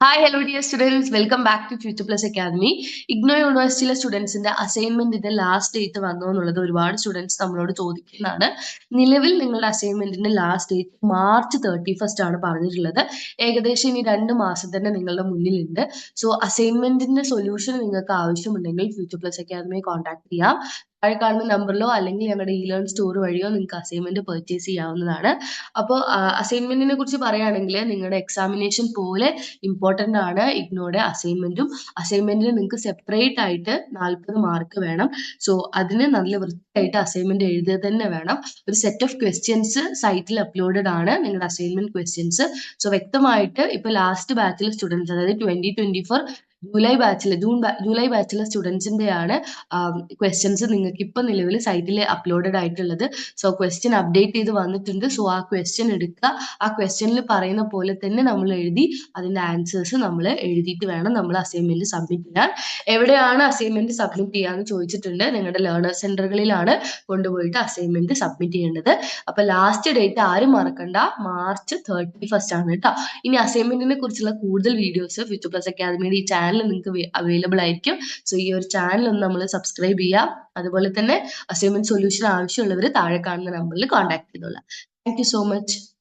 Hi hello dear students welcome back to Future Plus Academy IGNOU യൂണിവേഴ്സിറ്റിയിലെ സ്റ്റുഡൻസിന്റെ അസൈൻമെന്റിന്റെ last date വന്നോ എന്നുള്ളത് ഒരുപാട് സ്റ്റുഡൻസ് നമ്മളോട് ചോദിക്കുന്നതാണ്. നിലവിൽ നിങ്ങളുടെ അസൈൻമെന്റിന്റെ last date March thirty first ആണ് പറഞ്ഞിട്ടുള്ളത്. ഏകദേശം ഇനി രണ്ട് മാസം തന്നെ നിങ്ങളുടെ മുന്നിലുണ്ട്. സോ അസൈൻമെന്റിന്റെ സൊല്യൂഷൻ നിങ്ങൾക്ക് ആവശ്യമുണ്ടെങ്കിൽ ഫ്യൂച്ചർ പ്ലസ് അക്കാദമിയെ കോൺടാക്ട് ചെയ്യാം. താഴെ കാണുന്ന നമ്പറിലോ അല്ലെങ്കിൽ ഞങ്ങളുടെ ഇ ലേൺ സ്റ്റോർ വഴിയോ നിങ്ങൾക്ക് അസൈൻമെന്റ് പർച്ചേസ് ചെയ്യാവുന്നതാണ്. അപ്പോൾ അസൈൻമെന്റിനെ കുറിച്ച് പറയുകയാണെങ്കിൽ നിങ്ങളുടെ എക്സാമിനേഷൻ പോലെ ഇമ്പോർട്ടന്റ് ആണ് ഇഗ്നോയുടെ അസൈൻമെന്റും അസൈൻമെന്റിന് നിങ്ങൾക്ക് സെപ്പറേറ്റ് ആയിട്ട് നാൽപ്പത് മാർക്ക് വേണം. സോ അതിന് നല്ല വൃത്തിയായിട്ട് അസൈൻമെന്റ് എഴുതുക തന്നെ വേണം. ഒരു സെറ്റ് ഓഫ് ക്വസ്റ്റ്യൻസ് സൈറ്റിൽ അപ്ലോഡഡ് ആണ് നിങ്ങളുടെ അസൈൻമെന്റ് ക്വസ്റ്റ്യൻസ് സോ വ്യക്തമായിട്ട് ഇപ്പൊ ലാസ്റ്റ് ബാച്ചിലെ സ്റ്റുഡൻസ് അതായത് ട്വന്റി ട്വന്റി ഫോർ ജൂലൈ ബാച്ചിൽ ജൂൺ ജൂലൈ ബാച്ചിലെ സ്റ്റുഡൻസിന്റെയാണ് ക്വസ്റ്റ്യൻസ് നിങ്ങൾക്ക് ഇപ്പൊ നിലവിൽ സൈറ്റിൽ അപ്ലോഡഡ് ആയിട്ടുള്ളത്. സോ ക്വസ്റ്റ്യൻ അപ്ഡേറ്റ് ചെയ്ത് വന്നിട്ടുണ്ട്. സോ ആ ക്വസ്റ്റ്യൻ എടുക്കുക ആ ക്വസ്റ്റ്യനിൽ പറയുന്ന പോലെ തന്നെ നമ്മൾ എഴുതി അതിന്റെ ആൻസേഴ്സ് നമ്മൾ എഴുതിയിട്ട് വേണം നമ്മൾ അസൈൻമെന്റ് സബ്മിറ്റ് ചെയ്യാൻ. എവിടെയാണ് അസൈൻമെന്റ് സബ്മിറ്റ് ചെയ്യാന്ന് ചോദിച്ചിട്ടുണ്ട്. നിങ്ങളുടെ ലേണർ സെന്ററുകളിലാണ് കൊണ്ടുപോയിട്ട് അസൈൻമെന്റ് സബ്മിറ്റ് ചെയ്യേണ്ടത്. അപ്പൊ ലാസ്റ്റ് ഡേറ്റ് ആരും മറക്കണ്ട. മാർച്ച് തേർട്ടി ഫസ്റ്റ് ആണ് കേട്ടോ ഇനി അസൈൻമെന്റിനെ കുറിച്ചുള്ള കൂടുതൽ വീഡിയോസ് ഫ്യൂച്ചർ പ്ലസ് അക്കാദമിയുടെ ഈ ചാനൽ നിങ്ങൾക്ക് അവൈലബിൾ ആയിരിക്കും. സോ ഈ ഒരു ചാനൽ ഒന്ന് നമ്മൾ സബ്സ്ക്രൈബ് ചെയ്യാം അതുപോലെ തന്നെ അസൈൻമെന്റ് സൊല്യൂഷൻ ആവശ്യമുള്ളവർ താഴെ കാണുന്ന നമ്പറിൽ കോൺടാക്ട് ചെയ്തോളാം. Thank so much